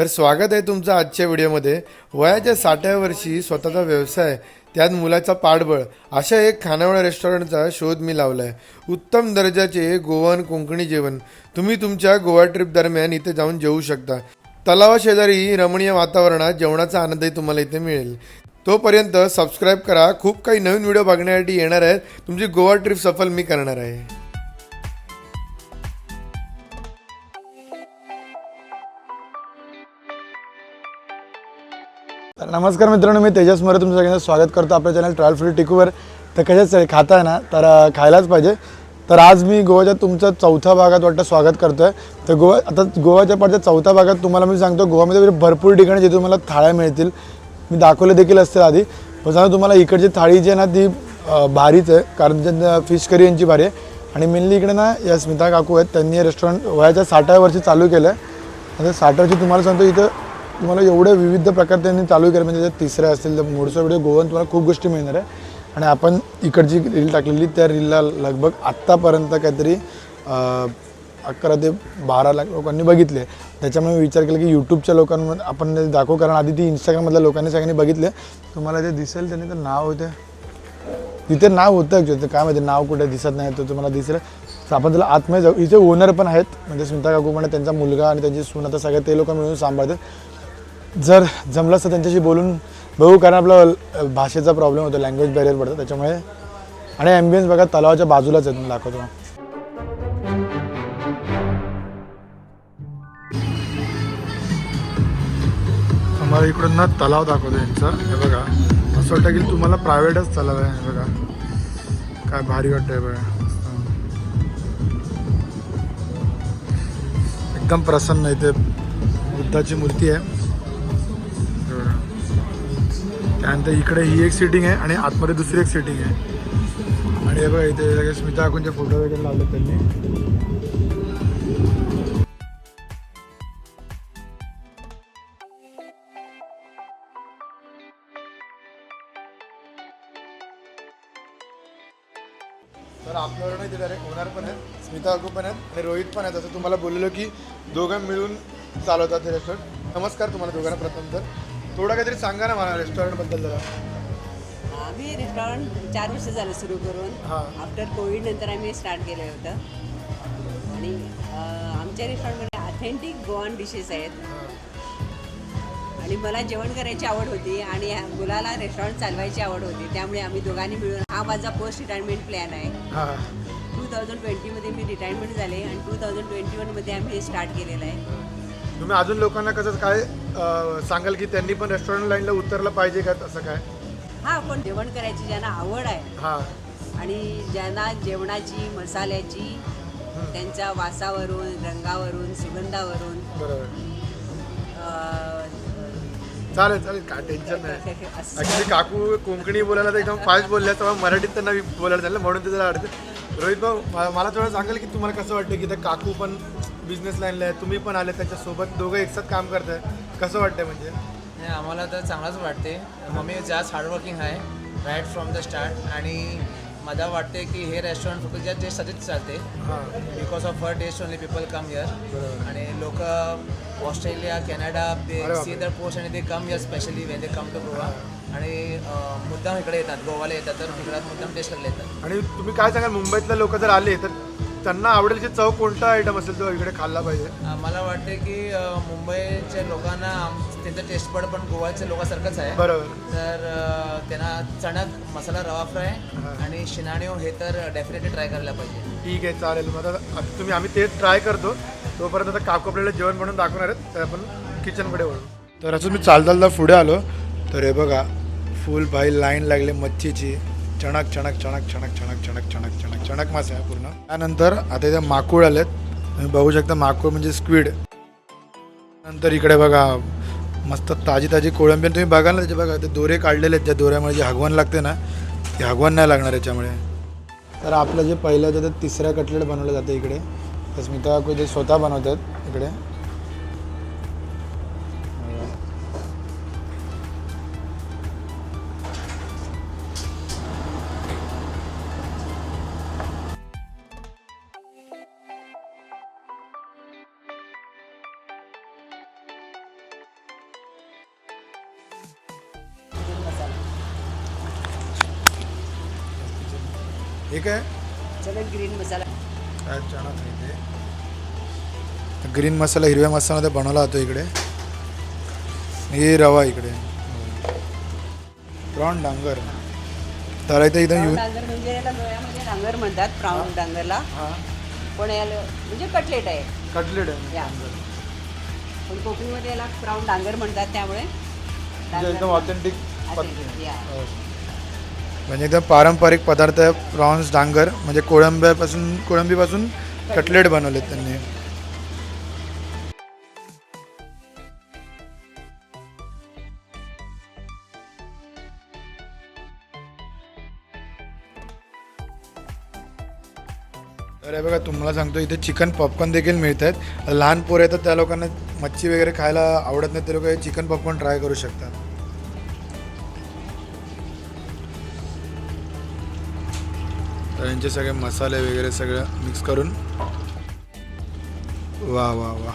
तर स्वागत आहे तुमचं आजच्या व्हिडिओमध्ये. वयाच्या साठाव्या वर्षी स्वतःचा व्यवसाय त्यात मुलाचा पाठबळ अशा एक खानावळ रेस्टॉरंटचा शोध मी लावला आहे उत्तम दर्जाचे गोवन कोंकणी जेवण. तुम्ही तुमच्या गोवा ट्रिप दरम्यान इथे जाऊन जेवू शकता. तलावाशेजारी रमणीय वातावरणात जेवणाचा आनंदही तुम्हाला इथे मिळेल. तोपर्यंत सबस्क्राईब करा. खूप काही नवीन व्हिडिओ बघण्यासाठी येणार आहेत. तुमची गोवा ट्रिप सफल मी करणार आहे. नमस्कार मित्रांनो मी तेजस मोरे तुमचं सगळ्यांचं स्वागत करतो आपल्या चॅनल ट्रॅव्हल फ्री टिकूवर. तर कशाच खाताय ना तर खायलाच पाहिजे. तर आज मी गोव्याच्या तुमचं चौथ्या भागात वाटतं स्वागत करतो आहे तर गोवा आता गोव्याच्या पडत्या चौथ्या भागात तुम्हाला मी सांगतो गोव्यामध्ये भरपूर ठिकाणी जिथे तुम्हाला थाळ्या मिळतील. मी दाखवले देखील असतील आधी. पण सांगतो तुम्हाला इकडची थाळी जी आहे ना ती भारीच आहे कारण फिश करी यांची भारी आहे. आणि मेनली इकडे ना या स्मिता काकू आहेत त्यांनी रेस्टॉरंट वयाच्या साठाव्या वर्षी चालू केलं आहे आता साठ वर्षी तुम्हाला सांगतो इथं तुम्हाला एवढे विविध प्रकार त्यांनी चालू केले म्हणजे त्याच्यात तिसऱ्या असतील तर मोडचा व्हिडिओ गोवन तुम्हाला खूप गोष्टी मिळणार आहे. आणि आपण इकडची रील टाकलेली त्या रीलला लगभग आत्तापर्यंत काहीतरी अकरा ते बारा लाख लोकांनी बघितले. त्याच्यामुळे मी विचार केला की यूट्यूबच्या लोकांमध्ये आपण ते दाखवू कारण आधी ती इंस्टाग्राममधल्या लोकांनी सगळ्यांनी बघितले. तुम्हाला ते दिसेल त्यांनी तर नाव होते. तिथे नाव होतं ॲक्च्युअली काय माहिती नाव कुठे दिसत नाही तर तुम्हाला दिसलं. तर आपण त्याला आतमध्ये जाऊ. इथे ओनर पण आहेत. म्हणजे स्मिता काकू म्हणजे त्यांचा मुलगा आणि त्यांची सून आता सगळ्या ते लोक मिळून सांभाळतात. जर जमलं तर त्यांच्याशी बोलून बघू कारण आपला भाषेचा प्रॉब्लेम होतो लँग्वेज बॅरियर पडतो त्याच्यामुळे. आणि ॲम्बियन्स बघा तलावाच्या बाजूलाच आहे दाखवतो. मला इकडून ना तलाव दाखवतो यांचा. हे बघा असं वाटतं की तुम्हाला प्रायव्हेटच तलाव आहे हे बघा. काय भारी वाटतंय बघा. एकदम प्रसन्न इथे बुद्धाची मूर्ती आहे. त्यानंतर इकडे ही एक सिटिंग आहे आणि आतमध्ये दुसरी एक सिटिंग आहे. आणि हे बघा इथे स्मिता काकूंचे फोटो वगैरे लावले त्यांनी. तर आपल्यावर नाही ते डायरेक्ट ओनर पण आहेत. स्मिता काकू पण आहेत आणि रोहित पण आहेत. असं तुम्हाला बोललेलो की दोघं मिळून चालवतात हे रेस्टॉरंट नमस्कार तुम्हाला दोघांना प्रथम तर. थोडं काहीतरी सांगा ना मला रेस्टॉरंटबद्दल जरा. आम्ही रेस्टॉरंट चार वर्ष झालं सुरू करून. हां. आफ्टर कोविड नंतर आम्ही स्टार्ट केलं होतं. आणि अं, आमच्या रेस्टॉरंटमध्ये ऑथेंटिक गोवान डिशेस आहेत. आणि मला जेवण करायची आवड होती आणि ह्या मुलाला रेस्टॉरंट चालवायची आवड होती. त्यामुळे आम्ही दोघांनी मिळून हा माझा पोस्ट रिटायरमेंट प्लॅन आहे. हां. टू थाउजंड ट्वेंटीमध्ये मी रिटायरमेंट झाले आणि टू थाउजंड ट्वेंटी वनमध्ये आम्ही हे स्टार्ट केलेलं आहे. तुम्ही अजून लोकांना कसं काय सांगाल की त्यांनी पण रेस्टॉरंट लाईनला उतरलं पाहिजे का असं काय? हा पण जेवण करायची ज्यांना आवड आहे हां. आणि ज्यांना जेवणाची मसाल्याची त्यांच्या वासावरून रंगावरून सुगंधावरून. बरोबर. चालेल चालेल काय टेन्शन नाही. काकू कोकणी बोलायला तर एकदम फास्ट बोलल्या तर मराठीत त्यांना बोलायला झालं म्हणून ते जरा अडचण. रोहित भाऊ मला- मला थोडं सांगाल की तुम्हाला कसं वाटतं की त्या काकू पण बिझनेस लाईनला आहे तुम्ही पण आले त्याच्यासोबत दोघं एकसाथ काम करताय. कसं वाटतंय म्हणजे? नाही आम्हाला तर चांगलंच वाटते मम्मी जास्त हार्डवर्किंग आहे राईट फ्रॉम द स्टार्ट आणि मला वाटते की हे रेस्टॉरंट फक्त ज्या टेस्टसाठीच चालते. हां. Because of her test only people come here आणि लोक ऑस्ट्रेलिया कॅनडा ते सी दर पोस्ट आणि ते come here specially when they come to Goa आणि मुद्दाम इकडे येतात गोवाला येतात तर तिकडे मुद्दाम टेस्ट करायला येतात. आणि तुम्ही काय सांगाल मुंबईतले लोक जर आले तर त्यांना आवडेल की चव कोणता आयटम असेल तो इकडे खाल्ला पाहिजे. मला वाटते की मुंबईच्या लोकांना त्यांचं टेस्ट बड पण गोवाच्या लोकांसारखंच आहे. बरोबर. तर त्यांना चणक मसाला रवा फ्राय आणि शिनाणिओ हे तर डेफिनेटली ट्राय करायला पाहिजे. ठीक आहे चालेल. मग आता तुम्ही आम्ही तेच ट्राय करतो. तोपर्यंत आता काकू आपल्याला जेवण बनवून दाखवणार आहेत. तर आपण किचनकडे वळू. तर असं मी चालता चालता पुढे आलो. तर हे बघा फुल बाई लाईन लागले मच्छीची. चणक चणक चणक चणक चणक चणक चणक चणक चणक मासे आहे पूर्ण. त्यानंतर आता इथे माकूळ आलेत. तुम्ही बघू शकता माकूळ म्हणजे स्क्विड नंतर इकडे बघा मस्त ताजी ताजी कोळंबी तुम्ही बघाल ना त्याचे बघा ते दोरे काढलेले आहेत. ज्या दोऱ्यामुळे जे हगवण लागते ना ते हगवण नाही लागणार याच्यामुळे. तर आपलं जे पहिलं होतं ते तिसऱ्या कटलेट बनवलं जातं इकडे. तर स्मिता स्वतः बनवतात इकडे. हे काय सगळं ग्रीन मसाला ग्रीन मसाला हिरव्या मसाल्यामध्ये बनवला जातो इकडे. हे रवा इकडे. प्रॉन डांगर. तर इथे इथं येऊन डांगर म्हणजे याला गोव्यामध्ये डांगर म्हणतात प्राऊन डांगरला. पण याला म्हणजे कटलेट आहे. कटलेट आहे या. पण कोकणीमध्ये याला प्राऊन डांगर म्हणतात त्यामुळे. म्हणजे डांगर एकदम ऑथेंटिक या. म्हणजे एकदम पारंपरिक पदार्थ आहे प्रॉन्स डांगर म्हणजे कोळंब्यापासून कोळंबीपासून कटलेट बनवलेत त्यांनी. तर बघा तुम्हाला सांगतो इथे चिकन पॉपकॉर्न देखील मिळत आहेत लहान पोरं आहेत तर त्या लोकांना मच्छी वगैरे खायला आवडत नाही ते लोक चिकन पॉपकॉर्न ट्राय करू शकतात. तर यांचे सगळे मसाले वगैरे सगळं मिक्स करून. वा वा वा.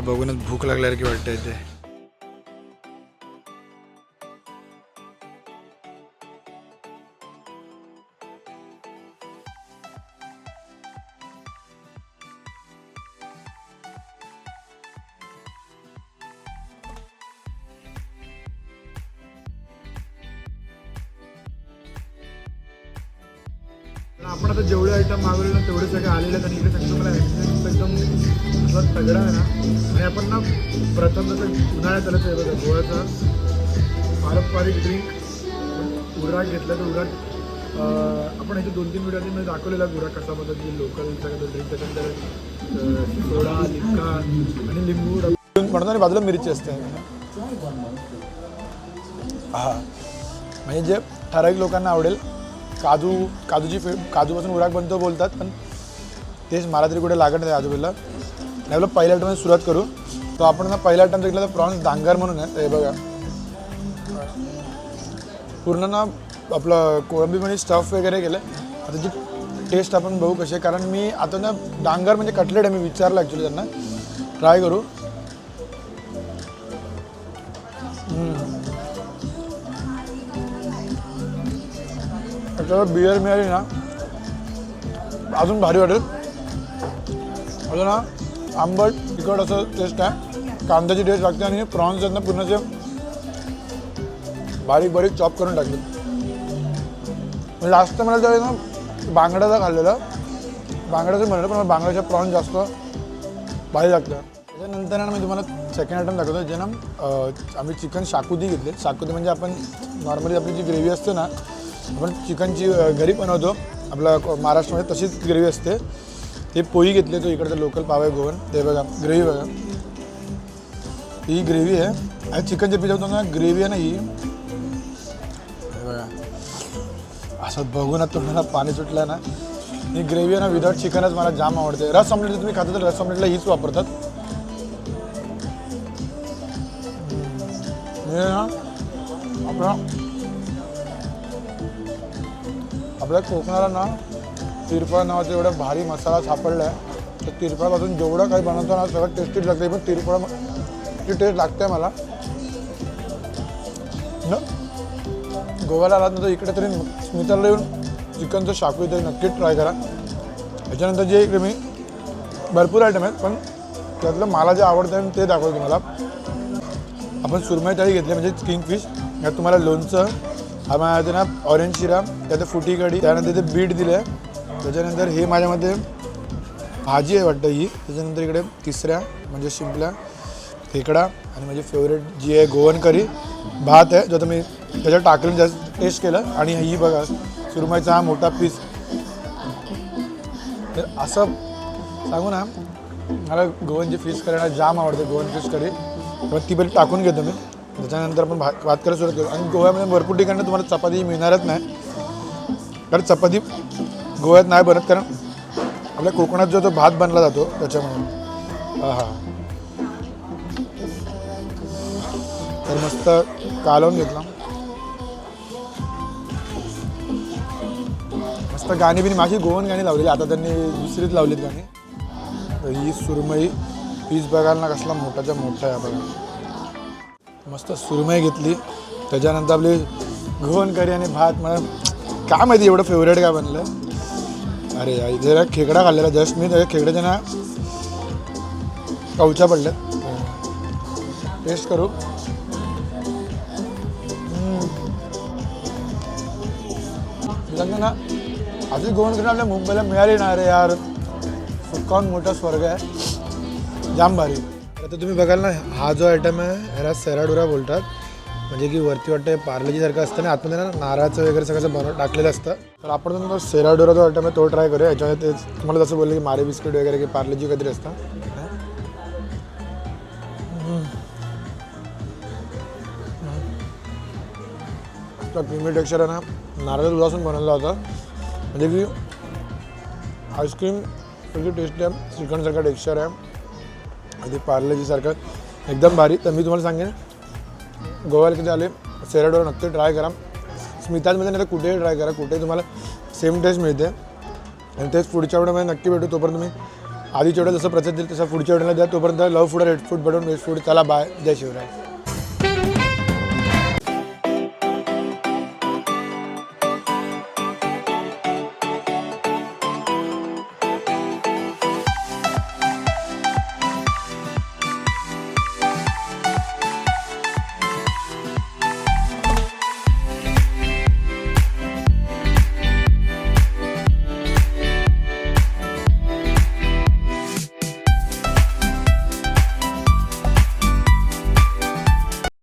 बघूनच भूक लागल्यासारखी वाटते ते. आपण आता जेवढे आयटम मागवले ना तेवढे सगळे आलेले आणि इकडे सगळं मला एकदम असा तगडा आहे ना. आणि आपण ना प्रथम तर उन्हाळ्यात आलं आहे गोव्याचा पारंपरिक ड्रिंक उराट घेतला तर उराट आपण ह्याच्या दोन तीन व्हिडिओ मी दाखवलेला उराट कसा पद्धती लोकल सगळं ड्रिंक त्याच्यानंतर सोडा लिका आणि लिंबू म्हणतो आणि बाजूला मिरची असते. हा. म्हणजे जे ठराविक लोकांना आवडेल काजू काजूची फे काजूपासून उराक बनतो बोलतात पण तेच मला तरी कुठे लागत नाही आजूबाजूला नाही आपलं पहिल्या आयटममध्ये सुरुवात करू. तो आपण ना पहिला आयटम घेतला तर प्रॉन्स डांगर म्हणून आहे. हे बघा. पूर्ण ना आपलं कोळंबीमध्ये स्टफ वगैरे केलं. आता जी टेस्ट आपण बघू कशी आहे. कारण मी आता ना डांगर म्हणजे कटलेट आहे मी विचारलं ॲक्च्युली त्यांना. ट्राय करू. त्याच्यावर बिअर मिळाली ना अजून भारी वाटेल. अजून ना आंबट तिखट असं टेस्ट आहे. कांद्याची टेस्ट लागते आणि प्रॉन्स आहेत ना पूर्ण जे बारीक बारीक चॉप करून टाकले. म्हणजे लास्ट मला तर ना बांगड्याचा खाल्लेलं. बांगड्याचं म्हणलं पण बांगड्याच्या प्रॉन्स जास्त भारी लागतं त्याच्यानंतर ना मी तुम्हाला सेकंड आयटम दाखवतो जे ना आम्ही चिकन शाकुती घेतले. शाकुती म्हणजे आपण नॉर्मली आपली जी ग्रेव्ही असते ना आपण चिकनची घरी बनवतो. आपला महाराष्ट्रामध्ये तशीच ग्रेव्ही असते. ते पोळी घेतली तो इकडचं लोकल पाव आहे गोवन. ते बघा ग्रेव्ही बघा. ही ग्रेव्ही आहे. आणि चिकनच्या पीस ना ग्रेव्ही आहे ना ही. बघा. असं बघून आता तुम्हाला पाणी सुटलं ना. ही ग्रेव्ही आहे ना विदाउट चिकनच मला जाम आवडते. रस ऑमलेट तुम्ही खाता तर रस ऑमलेटला हीच वापरतात. हे ना आपला आपल्या कोकणाला ना तिरफळ नावाचा एवढा भारी मसाला सापडला आहे तर तिरफळापासून जेवढं काही बनवतो ना सगळं टेस्टीच लागते पण तिरफळ ची टेस्ट लागते मला. न? गोव्याला आलात ना तर इकडे तरी स्मिताला येऊन चिकनचं शाकू तरी नक्की ट्राय करा. त्याच्यानंतर जे इकडे मी भरपूर आयटम आहेत पण त्यातलं मला जे आवडतं आहे ते दाखवतो तुम्हाला. आपण सुरमई थाळी घेतली म्हणजे किंगफिश. यात तुम्हाला लोणचं हा माझ्या ना ऑरेंज शिरा त्यात फुटी कढी त्यानंतर ते बीट दिलं आहे त्याच्यानंतर हे माझ्यामध्ये भाजी आहे वाटतं ही. त्याच्यानंतर इकडे तिसऱ्या म्हणजे शिंपल्या खेकडा आणि माझी फेवरेट जी आहे गोवन करी भात आहे जो आता मी त्याच्यात टाकून जास्त टेस्ट केलं. आणि ही बघा सुरमईचा हा मोठा पीस तर असं सांगू ना मला गोवनची फिश करी जाम आवडते गोवन फिश करी मग ती पहिले टाकून घेतो मी. त्याच्यानंतर आपण भात भात करायला सुरुवात करू. आणि गोव्यामध्ये भरपूर ठिकाणी तुम्हाला चपाती मिळणारच नाही. कारण चपाती गोव्यात नाही बनत कारण आपल्या कोकणात जो तो भात बनला जातो त्याच्यामुळे. हा हां. तर मस्त कालवून घेतला. मस्त गाणी बिनी माझी गोवन गाणी लावलेली आता त्यांनी दुसरीच लावलीत गाणी. तर ही सुरमई पीस बघायला ना कसला मोठाच्या मोठा आहे बघा. मस्त सुरमई घेतली. त्याच्यानंतर आपली गोवन करी आणि भात मला काय माहिती एवढं फेवरेट काय बनलं. अरे यार, खेकडा खाल्लेला जस्ट मी त्याच्या खेकड्याच्या ना कवच्या पडल्यात. टेस्ट करू. हम्म. ना अशी गोवन आपल्या मुंबईला मिळाली ना अरे यार. सुकावून मोठा स्वर्ग आहे. जाम भारी. आता तुम्ही बघाल ना हा जो आयटम आहे ह्याला सेराडुरा बोलतात. म्हणजे की वरती वाटतं पार्लेजीसारखं असतं आणि आतमध्ये ना नारळाचं वगैरे सगळं बनव टाकलेलं असतं. तर आपण तुमचा सेराडुरा जो आयटम आहे तो ट्राय करूया. याच्यामध्ये ते तुम्हाला जसं बोललं की मारे बिस्किट वगैरे की पार्लेजी काहीतरी असतं. क्रीमी टेक्स्चर आहे ना नारळ दुधापासून बनवला होता. म्हणजे की आईस्क्रीम टेस्ट आहे. श्रीखंडसारखा टेक्स्चर आहे. आधी पार्लेजीसारखं. एकदम भारी. तर मी तुम्हाला सांगेन गोव्याला किती आले सेराडोर नक्की ट्राय करा. स्मिताजमध्ये नाही तर कुठेही ट्राय करा कुठेही तुम्हाला सेम टेस्ट मिळते. आणि तेच पुढच्या वेळेमध्ये नक्की भेटू. तोपर्यंत तुम्ही आधीच्या वेळेला जसं प्रसिद्ध तसं पुढच्या वेळेला द्या. तोपर्यंत love food red food button best food चला बाय जय शिवराय.